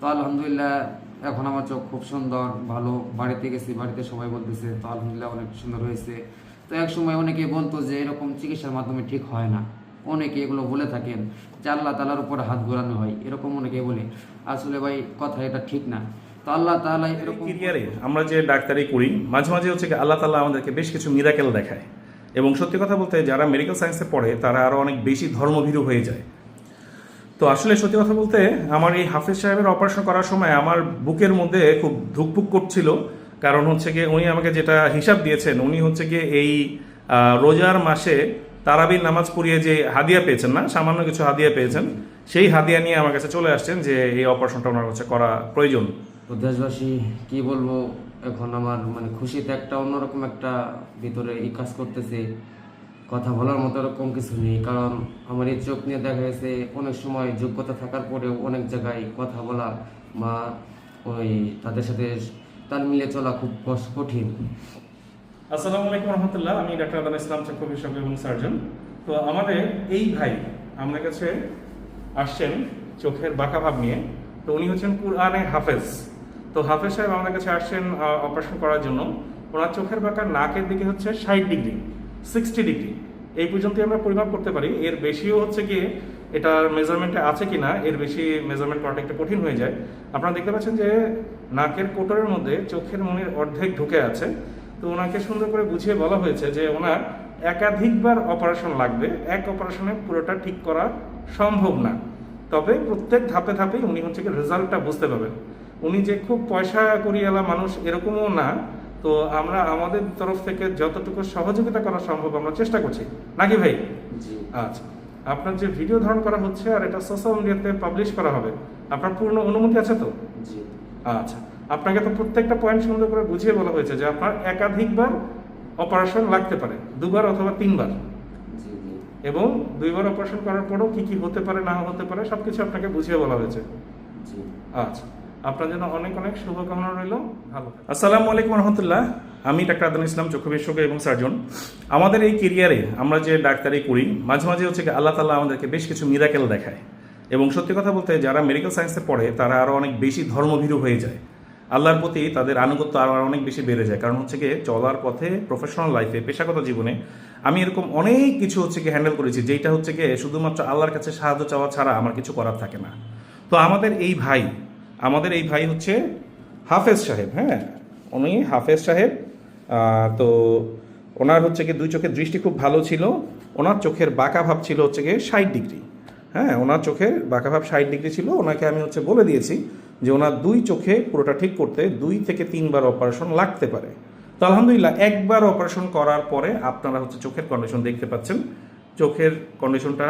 তো আলহামদুলিল্লাহ এখন আমার চোখ খুব সুন্দর ভালো। বাড়িতে গেছি বাড়িতে সবাই বলতেছে তো আলহামদুলিল্লাহ অনেক সুন্দর হয়েছে। তো এক সময় অনেকে বলতো যে এরকম চিকিৎসার মাধ্যমে ঠিক হয় না। অনেকে এগুলো বলে থাকেন যে আল্লাহ তালার উপর হাত ঘোরানো হয় এরকম অনেকে বলে। আসলে ভাই কথা এটা ঠিক না। তো আল্লাহ এরকম আমরা যে ডাক্তারি করি মাঝে মাঝে হচ্ছে আল্লাহ তাআলা আমাদেরকে বেশ কিছু মিরাকেল দেখায়। এবং সত্যি কথা বলতে যারা মেডিকেল সায়েন্সে পড়ে তারা আরও অনেক বেশি ধর্মভীরু হয়ে যায়। তো আসলে সত্যি কথা বলতে আমার এই হাফিজ সাহেবের অপারেশন করার সময় আমার বুকের মধ্যে খুব ধুকপুক করছিল। কারণ হচ্ছে গিয়ে উনি আমাকে যেটা হিসাব দিয়েছেন, উনি হচ্ছে গিয়ে এই রোজার মাসে তারাবির নামাজ পড়িয়ে যে হাদিয়া পেয়েছেন না, সামান্য কিছু হাদিয়া পেয়েছেন, সেই হাদিয়া নিয়ে আমার কাছে চলে আসছেন যে এই অপারেশনটা ওনার কাছে করা প্রয়োজন। দেশবাসী, কি বলব? এখন আমার মানে খুশিতে একটা অন্যরকম একটা ভিতরে এই কাজ করতেছে। কথা বলার মতো এরকম কিছু নেই, কারণ আমার এই চোখ নিয়ে দেখা গেছে অনেক সময় যোগ্যতা থাকার পরেও অনেক জায়গায় কথা বলা বা ওই তাদের সাথে তাল মিলে চলা খুব কঠিন। আসসালামু আলাইকুম রহমতুল্লাহ, আমি ডাক্তার আদান ইসলাম চক্ষু বিশেষজ্ঞ এবং সার্জন। তো আমাদের এই ভাই আমাদের কাছে আসছেন চোখের বাঁকা ভাব নিয়ে। তো উনি হচ্ছেন কুরআনে হাফেজ। তো হাফেজ সাহেব আমাদের কাছে আসছেন অপারেশন করার জন্য। ওনার চোখের বাঁকা নাকের দিকে হচ্ছে ষাট ডিগ্রি। Sixty degree. এই পর্যন্ত আমরা পরিমাপ করতে পারি। এর বেশিও হচ্ছে গিয়ে এটার মেজারমেন্টে আছে কিনা, এর বেশি মেজারমেন্ট করাটা একটু কঠিন হয়ে যায়। আপনারা দেখতে পাচ্ছেন যে নাকের কোটরের মধ্যে চোখের মনির অর্ধেক ঢুকে আছে। তো ওনাকে সুন্দর করে বুঝিয়ে বলা হয়েছে যে ওনার একাধিকবার অপারেশন লাগবে। এক অপারেশনে পুরোটা ঠিক করা সম্ভব না। তবে প্রত্যেক ধাপে ধাপেই উনি হচ্ছে কি রেজাল্টটা বুঝতে পারবেন। উনি যে খুব পয়সা করিয়ালা মানুষ এরকমও না তো আমরা আমাদের তরফ থেকে যতটুকু সহযোগিতা করা সম্ভব আমরা চেষ্টা করছি। নাকি ভাই? জি। আচ্ছা। আপনার যে ভিডিও ধারণ করা হচ্ছে আর এটা সোশ্যাল মিডিয়াতে পাবলিশ করা হবে আপনার পূর্ণ অনুমতি আছে তো? জি। আচ্ছা। আপনাকে তো প্রত্যেকটা পয়েন্ট সুন্দর করে বুঝিয়ে বলা হয়েছে যে আপনার একাধিকবার অপারেশন লাগতে পারে দুবার অথবা তিনবার। এবং দুইবার অপারেশন করার পরেও কি কি হতে পারে না হতে পারে সবকিছু আপনাকে বুঝিয়ে বলা হয়েছে। আচ্ছা। আপনার জন্য অনেক অনেক শুভকামনা রইল। ভালো আসসালামু আলাইকুম রহমতুল্লাহ। আমি ডাক্তার আদান ইসলাম, চক্ষু বিশেষজ্ঞ এবং সার্জন। আমাদের এই কেরিয়ারে আমরা যে ডাক্তারি করি, মাঝে মাঝে হচ্ছে কি আল্লাহ তাআলা আমাদেরকে বেশ কিছু মিরাকেল দেখায়। এবং সত্যি কথা বলতে যারা মেডিকেল সায়েন্সে পড়ে, তারা আরও অনেক বেশি ধর্মভীরু হয়ে যায়। আল্লাহর প্রতি তাদের আনুগত্য আরও অনেক বেশি বেড়ে যায়। কারণ হচ্ছে গিয়ে চলার পথে প্রফেশনাল লাইফে পেশাগত জীবনে আমি এরকম অনেক কিছু হচ্ছে কি হ্যান্ডেল করেছি যেটা হচ্ছে গিয়ে শুধুমাত্র আল্লাহর কাছে সাহায্য চাওয়া ছাড়া আমার কিছু করার থাকে না। তো আমাদের এই ভাই আমাদের এই ভাই হচ্ছে হাফেজ সাহেব হ্যাঁ? উনি হাফেজ সাহেব তো ওনার হচ্ছে কি দুই চোখের দৃষ্টি খুব ভালো ছিল, ওনার চোখের বাঁকা ভাব ছিল হচ্ছে গিয়ে ষাট ডিগ্রি হ্যাঁ? ওনার চোখের বাঁকা ভাব ষাট ডিগ্রি ছিল, ওনাকে আমি হচ্ছে বলে দিয়েছি যে ওনার দুই চোখে পুরোটা ঠিক করতে দুই থেকে তিনবার অপারেশন লাগতে পারে। তো আলহামদুলিল্লাহ, একবার অপারেশন করার পরে আপনারা হচ্ছে চোখের কন্ডিশন দেখতে পাচ্ছেন। চোখের কন্ডিশনটা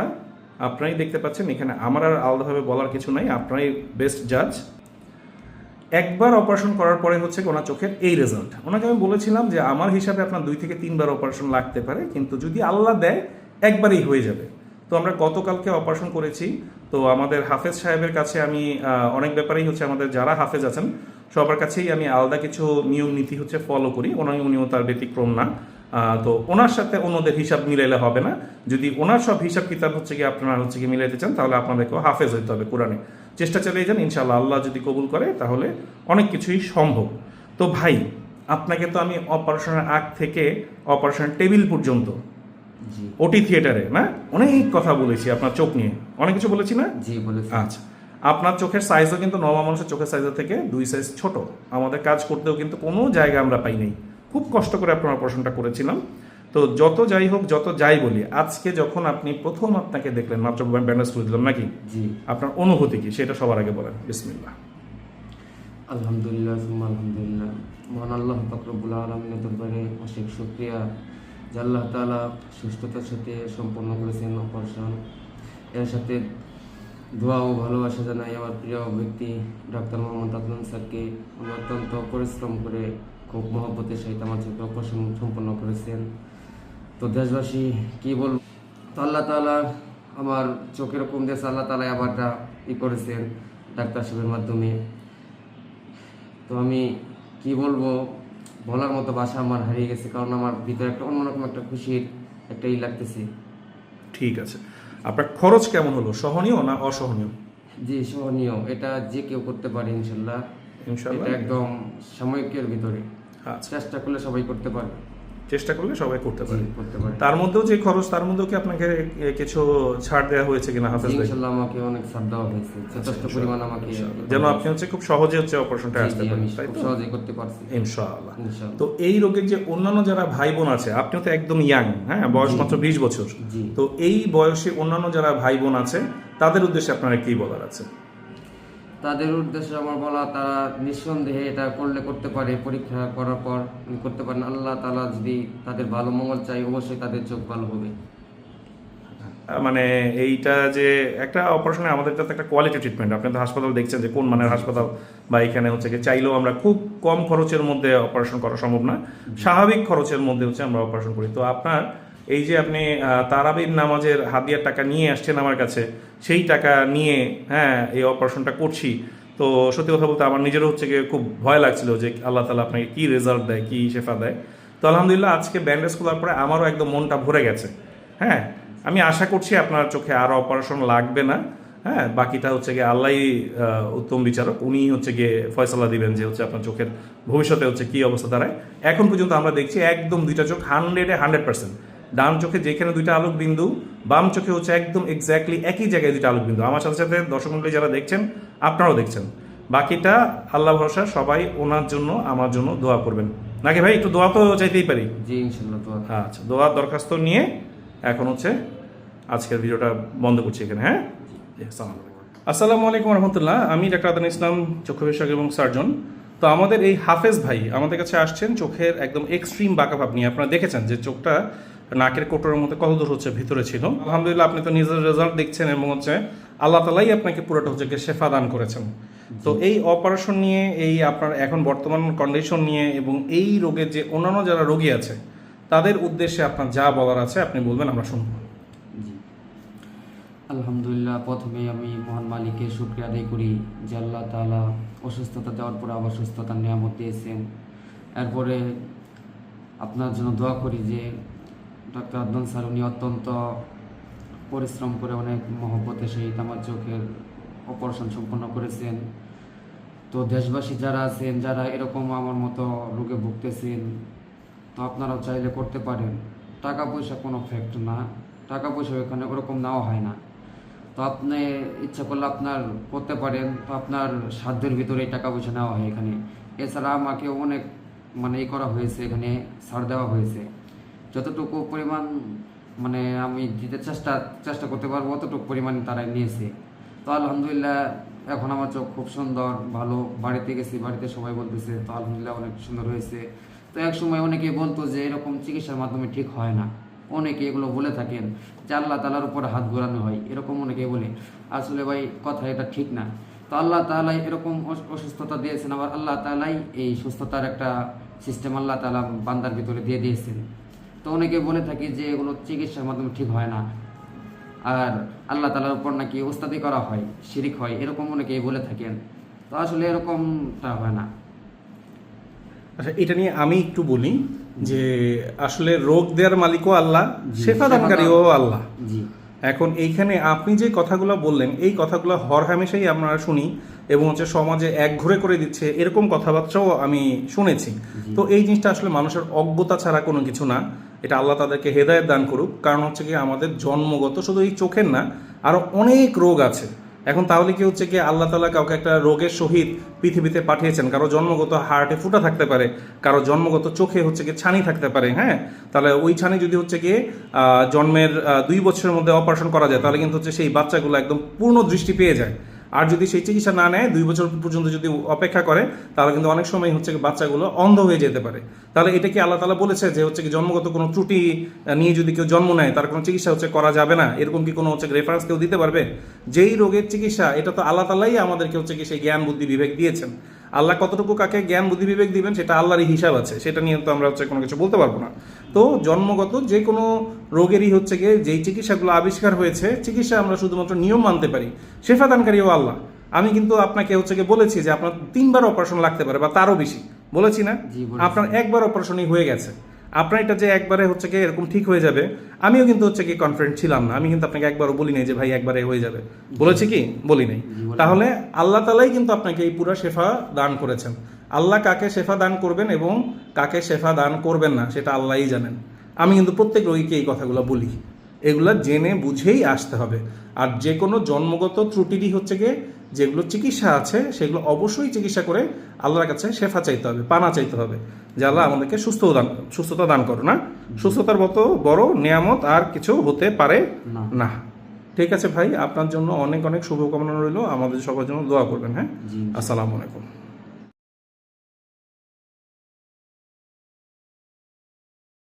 আপনারাই দেখতে পাচ্ছেন, এখানে আমার আর আলাদাভাবে বলার কিছু নাই, আপনারাই বেস্ট জাজ একবার অপারেশন করার পরে হচ্ছে ওনার চোখের এই রেজাল্ট ওনাকে আমি বলেছিলাম যে আমার হিসাবে আপনার দুই থেকে তিনবার অপারেশন লাগতে পারে, কিন্তু যদি আল্লাহ দেয়, একবারেই হয়ে যাবে। তো আমরা গতকালকে অপারেশন করেছি। তো আমাদের হাফেজ সাহেবের কাছে আমি অনেক ব্যাপারেই হচ্ছে আমাদের যারা হাফেজ আছেন, সবার কাছেই আমি আলাদা কিছু নিয়ম নীতি হচ্ছে ফলো করি। ওনার উনিও তার ব্যতিক্রম না। তো ওনার সাথে অন্যদের হিসাব মিলাইলে হবে না। যদি ওনার সব হিসাব কিতাব হচ্ছে কি আপনারা হচ্ছে কি মিলাইতে চান, তাহলে আপনাদেরকেও হাফেজ হইতে হবে কোরআনে। চেষ্টা চালিয়ে যান ইনশাল্লাহ আল্লাহ যদি কবুল করে তাহলে অনেক কিছুই সম্ভব। তো ভাই আপনাকে তো আমি অপারেশনের আগ থেকে অপারেশনের টেবিল পর্যন্ত জি। ওটি থিয়েটারে না? অনেক কথা বলেছি আপনার চোখ নিয়ে। অনেক কিছু বলেছি না? জি বলেছি। আচ্ছা। আপনার চোখের সাইজও কিন্তু নর্মাল মানুষের চোখের সাইজের থেকে দুই সাইজ ছোট। আমাদের কাজ করতেও কিন্তু কোনো জায়গা আমরা পাই নাই। খুব কষ্ট করে আপনার অপারেশনটা করেছিলাম। তো যত যাই হোক যত যাই বলি আজকে যখন আপনি প্রথম আপনাকে দেখলেন মাত্র ব্যান্ডেজ করে দিলাম নাকি? জি। আপনার অনুভূতি কি? সেটা সবার আগে বলেন। বিসমিল্লাহ। আলহামদুলিল্লাহ আলহামদুলিল্লাহ। মহান আল্লাহ ফাকরবুল আলমিনের দরবারে অশেষ শুক্রিয়া। যে আল্লাহ তালা সুস্থতার সাথে সম্পন্ন করেছেন অপারেশন। এর সাথে দোয়া ও ভালোবাসা জানাই আমার প্রিয় ব্যক্তি ডাক্তার মোহাম্মদ আদনান স্যারকে। উনি অত্যন্ত পরিশ্রম করে খুব মহব্বতের সহিত আমার চোখে অপারেশন সম্পন্ন করেছেন। তো দেশবাসী কি বলব? তো আল্লাহ তালা আমার চোখের কম দিয়েছে আল্লাহ তালা আবারটা ই করেছেন ডাক্তার সাহেবের মাধ্যমে। তো আমি কি বলব বলার মতো ভাষা আমার হারিয়ে গেছে কারণ আমার ভিতরে একটা অন্যরকম একটা খুশির একটা ই লাগতেছে। ঠিক আছে। আপনার খরচ কেমন হলো সহনীয় না অসহনীয়? জি সহনীয়। এটা যে কেউ করতে পারে ইনশাল্লাহ। ইনশাল্লাহ। এটা একদম সাময়িকের ভিতরে। আচ্ছা। চেষ্টা করলে সবাই করতে পারবে। চেষ্টা করলে সবাই করতে পারে। তার মধ্যেও যে খরচ তার মধ্যেও কি আপনাকে কিছু ছাড় দেওয়া হয়েছে কিনা হাফেজ ভাই? ইনশাল্লাহ আমাকে অনেক সাথ দেওয়া হয়েছে। যথেষ্ট পরিমাণ আমাকে যেন আপনি হচ্ছে খুব সহজে হচ্ছে অপারেশনটা আসতে পারেন তাই তো? সহজেই করতে পারছি। ইনশাআল্লাহ। তো এই রোগের যে অন্যান্য যারা ভাই বোন আছে আপনিও তো একদম ইয়াং হ্যাঁ? বয়স মাত্র বিশ বছর। তো এই বয়সে অন্যান্য যারা ভাই বোন আছে তাদের উদ্দেশ্যে আপনার কি বলার আছে? তাদের উদ্দেশ্যে আমার বলা তারা নিঃসন্দেহে এটা করলে করতে পারে পরীক্ষা করার পর করতে পারেন। আল্লাহ তালা যদি তাদের ভালো মঙ্গল চাই অবশ্যই তাদের চোখ ভালো হবে। মানে এইটা যে একটা অপারেশনে আমাদের তো একটা কোয়ালিটি ট্রিটমেন্ট আপনি তো হাসপাতাল দেখছেন যে কোন মানের হাসপাতাল বা এখানে হচ্ছে কি চাইলেও আমরা খুব কম খরচের মধ্যে অপারেশন করা সম্ভব না স্বাভাবিক খরচের মধ্যে হচ্ছে আমরা অপারেশন করি। তো আপনার এই যে আপনি তারাবির নামাজের হাদিয়ার টাকা নিয়ে আসছেন আমার কাছে সেই টাকা নিয়ে হ্যাঁ এই অপারেশনটা করছি। তো সত্যি কথা বলতে আমার নিজেরও হচ্ছে গিয়ে খুব ভয় লাগছিল যে আল্লাহ তালা আপনাকে কী রেজাল্ট দেয় কী শেফা দেয়। তো আলহামদুলিল্লাহ আজকে ব্যান্ডেজ খোলার পরে আমারও একদম মনটা ভরে গেছে। হ্যাঁ আমি আশা করছি আপনার চোখে আরও অপারেশন লাগবে না। হ্যাঁ বাকিটা হচ্ছে গিয়ে আল্লাহই আহ, উত্তম বিচারক। উনি হচ্ছে গিয়ে ফয়সলা দিবেন যে হচ্ছে আপনার চোখের ভবিষ্যতে হচ্ছে কী অবস্থা দাঁড়ায়। এখন পর্যন্ত আমরা দেখছি একদম দুইটা চোখ হান্ড্রেডে হান্ড্রেড পার্সেন্ট ডান চোখে যেখানে দুইটা আলোক বিন্দু বাম চোখে হচ্ছে একদম এক্স্যাক্টলি একই জায়গায় দুইটা আলোক বিন্দু। আমার সাথে সাথে দর্শক মন্ডলী যারা দেখছেন আপনারাও দেখছেন। বাকিটা আল্লাহ ভরসা সবাই ওনার জন্য আমার জন্য দোয়া করবেন। নাকি ভাই একটু দোয়া তো চাইতেই পারি? জি ইনশাল্লাহ তো আচ্ছা দোয়ার দরখাস্ত নিয়ে এখন হচ্ছে আজকের ভিডিওটা বন্ধ করছি এখানে হ্যাঁ? আসসালামু আলাইকুম। রহমতুল্লাহ। আমি ডাক্তার আদান ইসলাম চক্ষু বিশেষজ্ঞ এবং সার্জন। তো আমাদের এই হাফেজ ভাই আমাদের কাছে আসছেন চোখের একদম এক্সট্রিম বাঁকাভাব নিয়ে। আপনারা দেখেছেন যে চোখটা নাকের কোটরের মধ্যে কত দূর হচ্ছে ভিতরে ছিল। আলহামদুলিল্লাহ আপনি তো নিজের রেজাল্ট দেখছেন এবং হচ্ছে আল্লাহ তালাই আপনাকে পুরোটা হচ্ছে শেফা দান করেছেন। তো এই অপারেশন নিয়ে এই আপনার এখন বর্তমান কন্ডিশন নিয়ে এবং এই রোগের যে অন্যান্য যারা রোগী আছে তাদের উদ্দেশ্যে আপনার যা বলার আছে আপনি বলবেন আমরা শুনব। জি। আলহামদুলিল্লাহ প্রথমে আমি মহান মালিককে শুক্রিয়া আদায় করি যে আল্লাহ তালা অসুস্থতা দেওয়ার পরে আবার সুস্থতার নিয়ামত দিয়েছেন। এরপরে আপনার জন্য দোয়া করি যে ডাক্তার আদনান স্যার, উনি অত্যন্ত পরিশ্রম করে অনেক মহব্বতের সহিত আমার চোখের অপারেশন সম্পন্ন করেছেন। তো দেশবাসী যারা আছেন, যারা এরকম আমার মতো রোগে ভুগতেছেন, তো আপনারাও চাইলে করতে পারেন। টাকা পয়সা কোনো ফ্যাক্ট না। টাকা পয়সা এখানে ওরকম নেওয়া হয় না। তো আপনি ইচ্ছা করলে আপনার করতে পারেন। তো আপনার সাধ্যের ভিতরে টাকা পয়সা নেওয়া হয় এখানে। এছাড়া আমাকে অনেক মানে ই করা হয়েছে, এখানে ছাড় দেওয়া হয়েছে। যতটুকু পরিমাণ মানে আমি দিতে চেষ্টা চেষ্টা করতে পারব, অতটুকু পরিমাণ তারাই নিয়েছে। তো আলহামদুলিল্লাহ, এখন আমার চোখ খুব সুন্দর, ভালো। বাড়িতে গেছি, বাড়িতে সবাই বলতেছে, তো আলহামদুলিল্লাহ অনেক সুন্দর হয়েছে। তো এক সময় অনেকে বলতো যে, এরকম চিকিৎসার মাধ্যমে ঠিক হয় না। অনেকে এগুলো বলে থাকেন যে, আল্লাহ তালার উপর হাত ঘোরানো হয়। এরকম অনেকে বলে। আসলে ভাই, কথা এটা ঠিক না। তো আল্লাহ তালাই এরকম অস- অসুস্থতা দিয়েছেন, আবার আল্লাহ তালাই এই সুস্থতার একটা সিস্টেম আল্লাহ তালা বান্দার ভিতরে দিয়ে দিয়েছেন। তো অনেকে বলে থাকি যে এগুলো চিকিৎসার মাধ্যমে ঠিক হয় না। আর আল্লাহ তালার উপর নাকি ওস্তাদি করা হয় শিরিক হয় এরকম অনেকেই বলে থাকেন। তো আসলে এরকমটা হয় না। আচ্ছা এটা নিয়ে আমি একটু বলি যে আসলে রোগ দেওয়ার মালিকও আল্লাহ শেফা দানকারীও আল্লাহ। জি। এখন এইখানে আপনি যে কথাগুলো বললেন এই কথাগুলো হর হামেশাই আমরা শুনি এবং হচ্ছে সমাজে এক ঘুরে করে দিচ্ছে এরকম কথাবার্তাও আমি শুনেছি। তো এই জিনিসটা আসলে মানুষের অজ্ঞতা ছাড়া কোনো কিছু না। এটা আল্লাহ তাদেরকে হেদায়ত দান করুক। কারণ হচ্ছে কি আমাদের জন্মগত শুধু এই চোখের না আরও অনেক রোগ আছে। এখন তাহলে কি হচ্ছে কি আল্লাহ তালা কাউকে একটা রোগের সহিত পৃথিবীতে পাঠিয়েছেন। কারও জন্মগত হার্টে ফুটা থাকতে পারে কারও জন্মগত চোখে হচ্ছে কি ছানি থাকতে পারে হ্যাঁ? তাহলে ওই ছানি যদি হচ্ছে আহ, জন্মের দুই বছরের মধ্যে অপারেশন করা যায় তাহলে কিন্তু হচ্ছে সেই বাচ্চাগুলো একদম পূর্ণ দৃষ্টি পেয়ে যায়। আর যদি সেই চিকিৎসা না নেয়, দুই বছর পর্যন্ত যদি অপেক্ষা করে, তাহলে কিন্তু অনেক সময় হচ্ছে বাচ্চাগুলো অন্ধ হয়ে যেতে পারে। তাহলে এটা কি আল্লাহ তালা বলেছে যে হচ্ছে কি জন্মগত কোনো ত্রুটি নিয়ে যদি কেউ জন্ম নেয়, তার কোনো চিকিৎসা হচ্ছে করা যাবে না? এরকম কি কোনো হচ্ছে রেফারেন্স কেউ দিতে পারবে? যেই রোগের চিকিৎসা, এটা তো আল্লাহ তালাই আমাদেরকে হচ্ছে কি সেই জ্ঞান, বুদ্ধি, বিবেক দিয়েছেন। আল্লাহ কতটুকু কাকে জ্ঞান বুদ্ধি বিবেক দিবেন সেটা আল্লাহরই হিসাব আছে। সেটা নিয়ে তো আমরা হচ্ছে কোনো কিছু বলতে পারব না। তো জন্মগত যে কোনো রোগেরই হচ্ছে গিয়ে যেই চিকিৎসাগুলো আবিষ্কার হয়েছে চিকিৎসা আমরা শুধুমাত্র নিয়ম মানতে পারি। শেফাদানকারীও আল্লাহ। আমি কিন্তু আপনাকে হচ্ছে গিয়ে বলেছি যে আপনার তিনবার অপারেশন লাগতে পারে বা তারও বেশি। বলেছি না? আপনার একবার অপারেশনই হয়ে গেছে। আপনার এটা যে একবারে হচ্ছে কি এরকম ঠিক হয়ে যাবে আমিও কিন্তু হচ্ছে কি কনফিডেন্ট ছিলাম না। আমি কিন্তু আপনাকে একবারও বলি নাই যে ভাই একবারে হয়ে যাবে। বলেছি কি? বলি নাই। তাহলে আল্লাহ তালাই কিন্তু আপনাকে এই পুরো শেফা দান করেছেন। আল্লাহ কাকে শেফা দান করবেন এবং কাকে শেফা দান করবেন না সেটা আল্লাহই জানেন। আমি কিন্তু প্রত্যেক রোগীকে এই কথাগুলো বলি। এগুলা জেনে বুঝেই আসতে হবে। আর যে কোনো জন্মগত ত্রুটিরই হচ্ছে গিয়ে যেগুলো চিকিৎসা আছে সেগুলো অবশ্যই চিকিৎসা করে আল্লাহর কাছে শেফা চাইতে হবে পানা চাইতে হবে। যে আল্লাহ আমাদেরকে সুস্থ দান সুস্থতা দান করো না। সুস্থতার মতো বড় নিয়ামত আর কিছু হতে পারে না। ঠিক আছে ভাই আপনার জন্য অনেক অনেক শুভকামনা রইল। আমাদের সবার জন্য দোয়া করবেন হ্যাঁ? আসসালামু আলাইকুম।